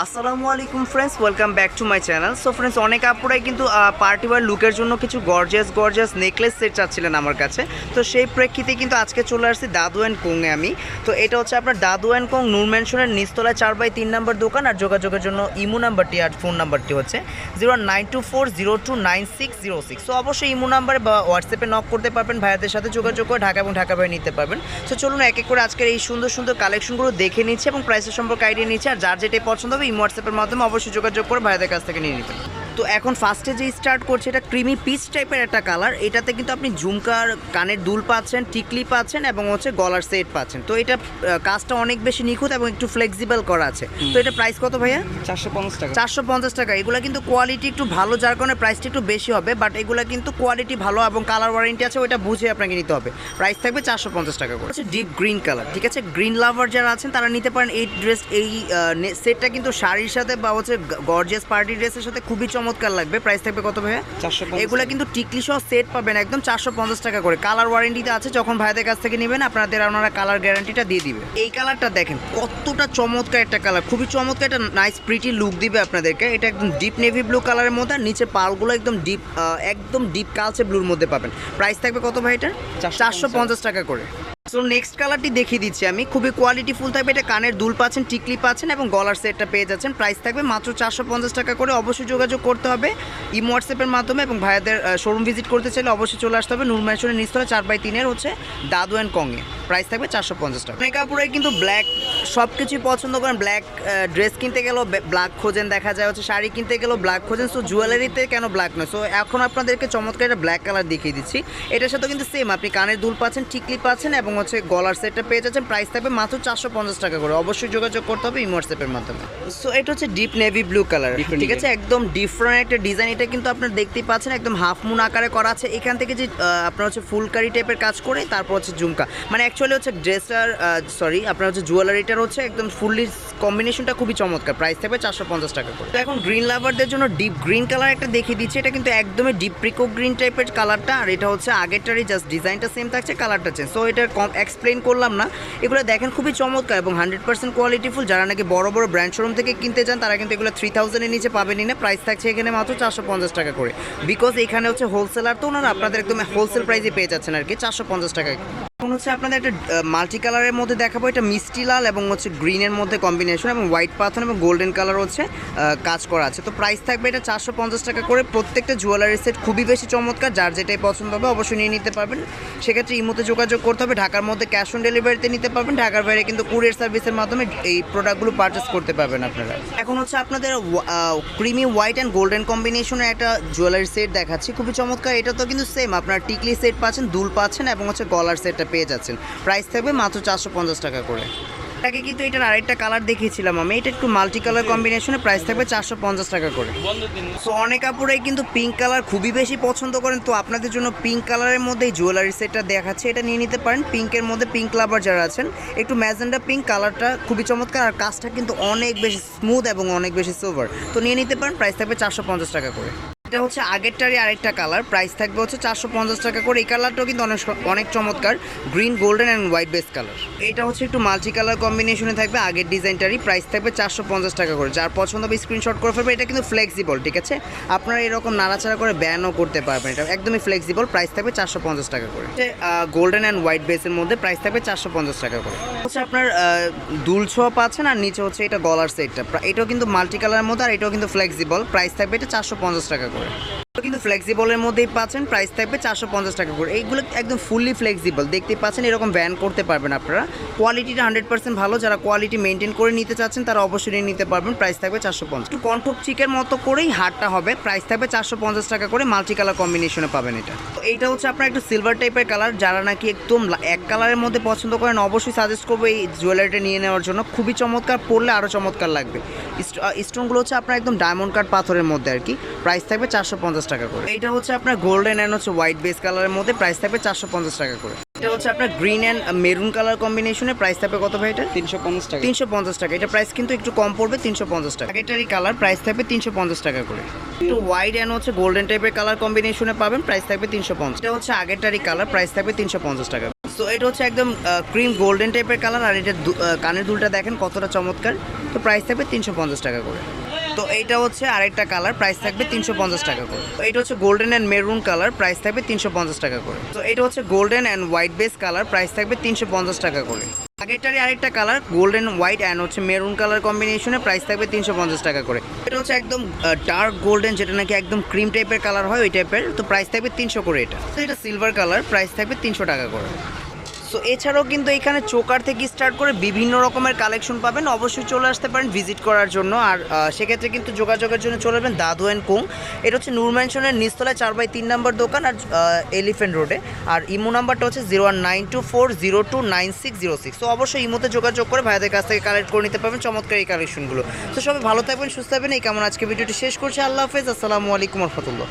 আসসালামু আলাইকুম friends welcome back to my channel so friends অনেক আপুরাই কিন্তু পার্টি ওয়ার লুকের জন্য কিছু গর্জিয়াস গর্জিয়াস নেকলেস সেট চাচ্ছিলেন আমার কাছে। তো সেই প্রেক্ষিতে কিন্তু আজকে চলে আসছি দাদু অ্যান্ড কোংয়ে আমি। তো এটা হচ্ছে আপনার দাদু অ্যান্ড কোং নূর ম্যানশনের নিচতলায় চার বাই তিন নাম্বার দোকান আর যোগাযোগের জন্য ইমো নাম্বারটি আর ফোন নাম্বারটি হচ্ছে zero nine two four zero two nine six zero six so অবশ্যই ইমো নাম্বারে বা হোয়াটসঅ্যাপে নক করতে পারবেন, ভাইয়াদের সাথে যোগাযোগ করে ঢাকা এবং ঢাকা বাইরে নিতে পারবেন। সো চলুন এক এক করে আজকের এই সুন্দর সুন্দর কালেকশনগুলো দেখে নিচ্ছি এবং প্রাইসের সম্পর্কে আইডিয়া নিচ্ছি আর যার যেটাই পছন্দ ইমো হোয়াটসঅ্যাপের মাধ্যমে অবশ্যই যোগাযোগ করে ভাইদের কাছ থেকে নিয়ে নিতে তো এখন ফার্স্টে যে স্টার্ট করছে এটা ক্রিমি পিচ টাইপের একটা কালার এটাতে কিন্তু আপনি ঝুমকার কানের দুল পাচ্ছেন টিকলি পাচ্ছেন এবং হচ্ছে গলার সেট পাচ্ছেন। তো এটা কাজটা অনেক বেশি নিখুঁত এবং একটু ফ্লেক্সিবল করা আছে। তো এটা প্রাইস কত ভাইয়া? চারশো পঞ্চাশ টাকা। চারশো পঞ্চাশ টাকা। এগুলো কিন্তু কোয়ালিটি একটু ভালো যার কারণে প্রাইসটা একটু বেশি হবে বাট এগুলো কিন্তু কোয়ালিটি ভালো এবং কালার ওয়ারেন্টি আছে ওইটা বুঝে আপনাকে নিতে হবে। প্রাইস থাকবে চারশো পঞ্চাশ টাকা করে। হচ্ছে ডিপ গ্রিন কালার ঠিক আছে? গ্রিন লাভার যারা আছেন তারা নিতে পারেন এই ড্রেস এই সেটটা কিন্তু শাড়ির সাথে বা হচ্ছে গর্জিয়াস পার্টি ড্রেসের সাথে খুবই চমৎকার লাগবে। প্রাইস থাকবে কত ভাইয়া? চারশো এগুলা কিন্তু টিকলি সহ সেট পাবেন একদম চারশো পঞ্চাশ টাকা করে। কালার ওয়ারেন্টিতে আছে যখন ভাইদের কাছ থেকে নেবেন আপনাদের ওনারা কালার গ্যারান্টিটা দিয়ে দিবে। এই কালারটা দেখেন কতটা চমৎকার একটা কালার খুবই চমৎকার একটা নাইস প্রিটি লুক দিবে আপনাদেরকে। এটা একদম ডিপ নেভি ব্লু কালারের মধ্যে নিচে পালগুলো একদম ডিপ একদম ডিপ কালচে ব্লুর মধ্যে পাবেন। প্রাইস থাকবে কত ভাই এটা চারশো পঞ্চাশ টাকা করে। সো নেক্সট কালারটি দেখিয়ে দিচ্ছি আমি। খুবই কোয়ালিটি ফুল থাকবে। এটা কানের দুল পাচ্ছেন, টিকলি পাচ্ছেন এবং গলার সেটটা পেয়ে যাচ্ছেন। প্রাইস থাকবে মাত্র চারশো পঞ্চাশ টাকা করে। অবশ্যই যোগাযোগ করতে হবে ইম হোয়াটসঅ্যাপের মাধ্যমে এবং ভাইয়াদের শোরুম ভিজিট করতে চাইলে অবশ্যই চলে আসতে হবে। নুরমাইশনের নিস্তলা চার বাই তিনের হচ্ছে দাদু অ্যান্ড কংয়ে প্রাইস থাকবে চারশো পঞ্চাশ টাকা। অনেক কাপড়ে কিন্তু ব্ল্যাক সব কিছুই পছন্দ করেন ব্ল্যাক ড্রেস কিনতে গেলেও ব্ল্যাক খোঁজেন দেখা যায় হচ্ছে শাড়ি কিনতে গেলেও ব্ল্যাক খোঁজেন সো জুয়েলারিতে কেন ব্ল্যাক নয়? সো এখন আপনাদেরকে চমৎকার একটা ব্ল্যাক কালার দেখিয়ে দিচ্ছি। এটার সাথে কিন্তু সেম আপনি কানের দুল পাচ্ছেন টিকলি পাচ্ছেন এবং হচ্ছে গলার সেটটা পেয়ে যাচ্ছেন প্রাইস থাকবে মাত্র চারশো পঞ্চাশ টাকা করে। অবশ্যই যোগাযোগ করতে হবে ইমো হোয়াটসঅ্যাপের মাধ্যমে। সো এটা হচ্ছে ডিপ নেভি ব্লু কালার ঠিক আছে? একদম ডিফারেন্ট একটা ডিজাইন এটা কিন্তু আপনার দেখতেই পাচ্ছেন একদম হাফ মুন আকারে করা আছে। এখান থেকে যে আপনার হচ্ছে ফুলকারি টাইপের কাজ করে তারপর হচ্ছে ঝুমকা। মানে অ্যাকচুয়ালি হচ্ছে ড্রেসটার সরি আপনার হচ্ছে জুয়েলারিটার হচ্ছে একদম ফুললি কম্বিনেশনটা খুবই চমৎকার। প্রাইস থাকবে চারশো পঞ্চাশ টাকা করে। তো এখন গ্রিন লাভারদের জন্য ডিপ গ্রিন কালার একটা দেখিয়ে দিচ্ছি। এটা কিন্তু একদমই ডিপ প্রিকো গ্রিন টাইপের কালারটা আর এটা হচ্ছে আগেরটারই জাস্ট ডিজাইনটা সেম থাকছে কালারটা চেঞ্জ সো এটা কম এক্সপ্লেন করলাম না। এগুলো দেখেন খুবই চমৎকার এবং হান্ড্রেড পার্সেন্ট কোয়ালিটিফুল যারা নাকি বড় বড় ব্র্যান্ড শোরুম থেকে কিনতে চান, তারা কিন্তু এগুলো থ্রি থাউজেন্ডের নিচে পাবেনই না। প্রাইস থাকছে এখানে মাত্র চারশো পঞ্চাশ টাকা করে। বিকজ এখানে হচ্ছে হোলসেলার তো ওনারা আপনাদের একদম হোলসেল প্রাইসে পেয়ে যাচ্ছেন আর কি, চারশো পঞ্চাশ টাকা এখন হচ্ছে আপনাদের একটা মাল্টি কালারের মধ্যে দেখাবো। এটা মিষ্টি লাল এবং হচ্ছে গ্রিনের মধ্যে কম্বিনেশন এবং হোয়াইট পাথর এবং গোল্ডেন কালার হচ্ছে কাজ করা আছে। তো প্রাইস থাকবে এটা চারশো পঞ্চাশ টাকা করে। প্রত্যেকটা জুয়েলারি সেট খুবই বেশি চমৎকার, যার যেটাই পছন্দ হবে অবশ্যই নিয়ে নিতে পারবেন। সেক্ষেত্রে ইমোতে যোগাযোগ করতে হবে। ঢাকার মধ্যে ক্যাশ অন ডেলিভারিতে নিতে পারবেন। ঢাকার বাইরে কিন্তু কুরিয়ার সার্ভিসের মাধ্যমে এই প্রোডাক্টগুলো পারচেস করতে পারবেন আপনারা। এখন হচ্ছে আপনাদের ক্রিমি হোয়াইট অ্যান্ড গোল্ডেন কম্বিনেশনের একটা জুয়েলারি সেট দেখাচ্ছি। খুবই চমৎকার। এটা তো কিন্তু সেম আপনার টিকলি সেট পাচ্ছেন, দুল পাচ্ছেন এবং হচ্ছে গলার সেটটা পেয়ে যাচ্ছেন। প্রাইস থাকবে মাত্র চারশো পঞ্চাশ টাকা করে। আগে কিন্তু এটার আরেকটা কালার দেখিয়েছিলাম আমি। এটা একটু মাল্টি কালার কম্বিনেশনে প্রাইস থাকবে চারশো পঞ্চাশ টাকা করে। সো অনেক কাপড়ে কিন্তু পিঙ্ক কালার খুবই বেশি পছন্দ করেন। তো আপনাদের জন্য পিঙ্ক কালারের মধ্যে জুয়েলারি সেটটা দেখাচ্ছে। এটা নিয়ে নিতে পারেন। পিঙ্কের মধ্যে পিঙ্ক লাভার যারা আছেন, একটু ম্যাজেন্ডা পিঙ্ক কালারটা খুবই চমৎকার। আর কাজটা কিন্তু অনেক বেশি স্মুথ এবং অনেক বেশি সিলভার তো নিয়ে নিতে পারেন। প্রাইস থাকবে চারশো পঞ্চাশ টাকা করে। এটা হচ্ছে আগেরটারই আরেকটা কালার প্রাইস থাকবে হচ্ছে চারশো পঞ্চাশ টাকা করে। এই কালারটাও কিন্তু অনেক অনেক চমৎকার। Green golden and white base colour এটা হচ্ছে একটু মাল্টি কালার কম্বিনেশনে থাকবে। আগের ডিজাইনটারই প্রাইস থাকবে চারশো পঞ্চাশ টাকা করে। যার পছন্দ হবে স্ক্রিনশট করে ফেলবে। এটা কিন্তু ফ্লেক্সিবল ঠিক আছে? আপনারা এরকম নাড়াচাড়া করে ব্যানও করতে পারবেন। এটা একদমই ফ্লেক্সিবল প্রাইস থাকবে চারশো পঞ্চাশ টাকা করে। গোল্ডেন অ্যান্ড হোয়াইট বেসের মধ্যে প্রাইস থাকবে চারশো পঞ্চাশ টাকা করে। হচ্ছে আপনার দুল ছোঁয়া পাচ্ছেন আর নিচে হচ্ছে এটা গলার সেটটা এটাও কিন্তু মাল্টি কালারের মধ্যে আর এটাও কিন্তু ফ্লেক্সিবল প্রাইস থাকবে এটা চারশো পঞ্চাশ টাকা করে। এগুলো কিন্তু ফ্লেক্সিবলের মধ্যেই পাচ্ছেন প্রাইস থাকবে চারশো পঞ্চাশ টাকা করে। এইগুলো একদম ফুললি ফ্লেক্সিবল দেখতে পাচ্ছেন এরকম ব্যান করতে পারবেন আপনারা। কোয়ালিটিটা হান্ড্রেড পার্সেন্ট ভালো। যারা কোয়ালিটি মেনটেন করে নিতে চাচ্ছেন, তারা অবশ্যই নিতে পারবেন। প্রাইস থাকবে চারশো পঞ্চাশ। একটু কণ্ঠক চিকের মতো করেই হারটা হবে। প্রাইস থাকবে চারশো পঞ্চাশ টাকা করে। মাল্টি কালার কম্বিনেশনে পাবেন এটা। তো এইটা হচ্ছে আপনার একটু সিলভার টাইপের কালার যারা নাকি একদম এক কালারের মধ্যে পছন্দ করেন, অবশ্যই সাজেস্ট করব এই জুয়েলারিটা নিয়ে নেওয়ার জন্য। খুবই চমৎকার। পড়লে আরও চমৎকার লাগবে। স্টোনগুলো হচ্ছে আপনার একদম ডায়মন্ড কাট পাথরের মধ্যে আর কি। প্রাইস থাকবে চারশো পঞ্চাশ টাকা করে। এটা হচ্ছে আপনার গোল্ডেন অ্যান্ড হচ্ছে হোয়াইট বেস কালারের মধ্যে প্রাইস থাকবে চারশো পঞ্চাশ টাকা করে। এটা হচ্ছে আপনার গ্রিন অ্যান্ড মেরুন কালার কম্বিনেশনে প্রাইস থাকবে কত ভাই এটা? তিনশো পঞ্চাশ টাকা। তিনশো পঞ্চাশ টাকা। এটা প্রাইস কিন্তু একটু কম পড়বে তিনশো পঞ্চাশ টাকা। আগেটারই কালার প্রাইস থাকবে তিনশো পঞ্চাশ টাকা করে। একটু হোয়াইট অ্যান্ড হচ্ছে গোল্ডেন টাইপের কালার কম্বিনেশনে পাবেন প্রাইস থাকবে তিনশো পঞ্চাশ। এটা হচ্ছে আগেরটারই কালার প্রাইস থাকবে তিনশো পঞ্চাশ টাকা। সো এটা হচ্ছে একদম ক্রিম গোল্ডেন টাইপের কালার আর এটা কানের দুলটা দেখেন কতটা চমৎকার। তো প্রাইস থাকবে তিনশো পঞ্চাশ টাকা করে। তো এইটা হচ্ছে আরেকটা কালার প্রাইস থাকবে তিনশো পঞ্চাশ টাকা করে। তো এটা হচ্ছে golden and maroon colour price থাকবে তিনশো পঞ্চাশ টাকা করে। তো এটা হচ্ছে golden and white base colour price থাকবে তিনশো পঞ্চাশ টাকা করে। আগেরটারই আরেকটা কালার গোল্ডেন হোয়াইট অ্যান্ড হচ্ছে মেরুন কালার কম্বিনেশনে প্রাইস থাকবে তিনশো পঞ্চাশ টাকা করে। এটা হচ্ছে একদম ডার্ক গোল্ডেন যেটা নাকি একদম ক্রিম টাইপের কালার হয়, ওই টাইপের তো প্রাইস থাকবে তিনশো করে এটা। তো এটা সিলভার কালার প্রাইস থাকবে তিনশো টাকা করে। সো এছাড়াও কিন্তু এখানে চোকার থেকে স্টার্ট করে বিভিন্ন রকমের কালেকশন পাবেন। অবশ্যই চলে আসতে পারেন ভিজিট করার জন্য। আর সেক্ষেত্রে কিন্তু যোগাযোগের জন্য চলে আসবেন দাদু অ্যান্ড কুং। এটা হচ্ছে নূর ম্যানশনের নিচতলায় চার বাই তিন নম্বর দোকান আর এলিফেন্ট রোডে আর ইমো নাম্বারটা হচ্ছে zero one nine two four zero two nine six zero six তো অবশ্যই ইমোতে যোগাযোগ করে ভাইদের কাছ থেকে কালেক্ট করে নিতে পারবেন চমৎকার এই কালেকশনগুলো তো সবাই ভালো থাকবেন, সুস্থ থাকবেন। এই কেমন আজকে ভিডিওটি শেষ করছি। আল্লাহ হাফেজ। আসসালামু আলাইকুম রহমতুল্লাহ।